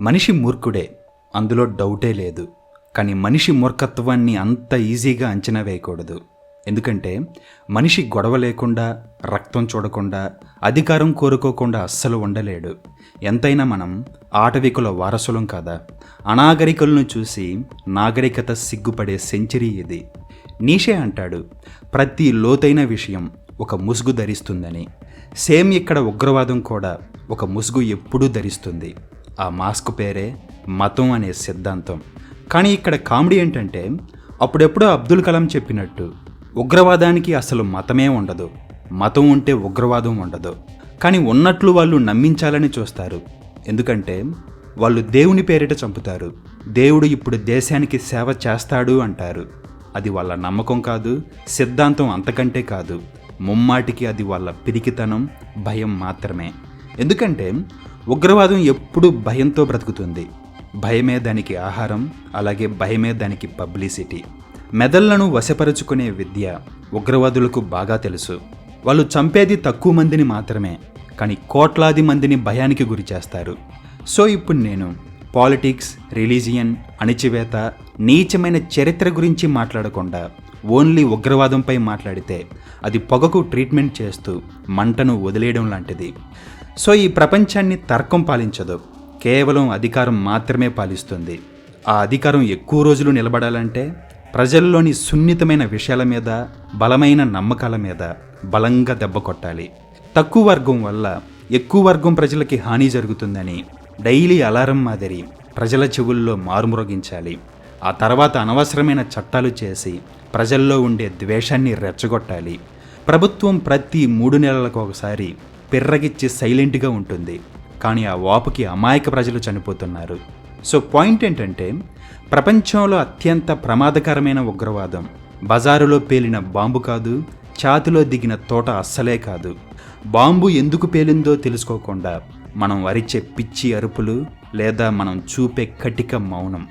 మనిషి మూర్ఖుడే అందులో డౌటే లేదు. కానీ మనిషి మూర్ఖత్వాన్ని అంత ఈజీగా అంచనా వేయకూడదు. ఎందుకంటే మనిషి గొడవ లేకుండా రక్తం చూడకుండా అధికారం కోరుకోకుండా అస్సలు ఉండలేడు. ఎంతైనా మనం ఆటవికుల వారసులం కాదా? అనాగరికులను చూసి నాగరికత సిగ్గుపడే సెంచరీ ఇది. నీషే అంటాడు ప్రతి లోతైన విషయం ఒక ముసుగు ధరిస్తుందని. సేమ్ ఇక్కడ ఉగ్రవాదం కూడా ఒక ముసుగు ఎప్పుడూ ధరిస్తుంది. ఆ మాస్క్ పేరే మతం అనే సిద్ధాంతం. కానీ ఇక్కడ కామెడీ ఏంటంటే అప్పుడెప్పుడో అబ్దుల్ కలాం చెప్పినట్టు ఉగ్రవాదానికి అసలు మతమే ఉండదు. మతం ఉంటే ఉగ్రవాదం ఉండదు. కానీ ఉన్నట్లు వాళ్ళు నమ్మించాలని చూస్తారు. ఎందుకంటే వాళ్ళు దేవుని పేరిట చంపుతారు. దేవుడు ఇప్పుడు దేశానికి సేవ చేస్తాడు అంటారు. అది వాళ్ళ నమ్మకం కాదు సిద్ధాంతం అంతకంటే కాదు. ముమ్మాటికి అది వాళ్ళ పిరికితనం భయం మాత్రమే. ఎందుకంటే ఉగ్రవాదం ఎప్పుడూ భయంతో బ్రతుకుతుంది. భయమే దానికి ఆహారం అలాగే భయమే దానికి పబ్లిసిటీ. మెదళ్ళను వశపరుచుకునే విద్య ఉగ్రవాదులకు బాగా తెలుసు. వాళ్ళు చంపేది తక్కువ మందిని మాత్రమే కానీ కోట్లాది మందిని భయానికి గురి చేస్తారు. సో ఇప్పుడు నేను పాలిటిక్స్ రిలీజియన్ అణిచివేత నీచమైన చరిత్ర గురించి మాట్లాడకుండా ఓన్లీ ఉగ్రవాదంపై మాట్లాడితే అది పొగకు ట్రీట్మెంట్ చేస్తూ మంటను వదిలేయడం లాంటిది. సో ఈ ప్రపంచాన్ని తర్కం పాలించదు. కేవలం అధికారం మాత్రమే పాలిస్తుంది. ఆ అధికారం ఎక్కువ రోజులు నిలబడాలంటే ప్రజల్లోని సున్నితమైన విషయాల మీద బలమైన నమ్మకాల మీద బలంగా దెబ్బ కొట్టాలి. తక్కువ వర్గం వల్ల ఎక్కువ వర్గం ప్రజలకి హాని జరుగుతుందని డైలీ అలారం మాదిరి ప్రజల చెవుల్లో మారుమ్రోగించాలి. ఆ తర్వాత అనవసరమైన చట్టాలు చేసి ప్రజల్లో ఉండే ద్వేషాన్ని రెచ్చగొట్టాలి. ప్రభుత్వం ప్రతి మూడు నెలలకు ఒకసారి పిర్రగిచ్చి సైలెంట్గా ఉంటుంది. కానీ ఆ వాపుకి అమాయక ప్రజలు చనిపోతున్నారు. సో పాయింట్ ఏంటంటే ప్రపంచంలో అత్యంత ప్రమాదకరమైన ఉగ్రవాదం బజారులో పేలిన బాంబు కాదు ఛాతిలో దిగిన తోట అస్సలే కాదు. బాంబు ఎందుకు పేలిందో తెలుసుకోకుండా మనం వరిచే పిచ్చి అరుపులు లేదా మనం చూపే కటిక మౌనం.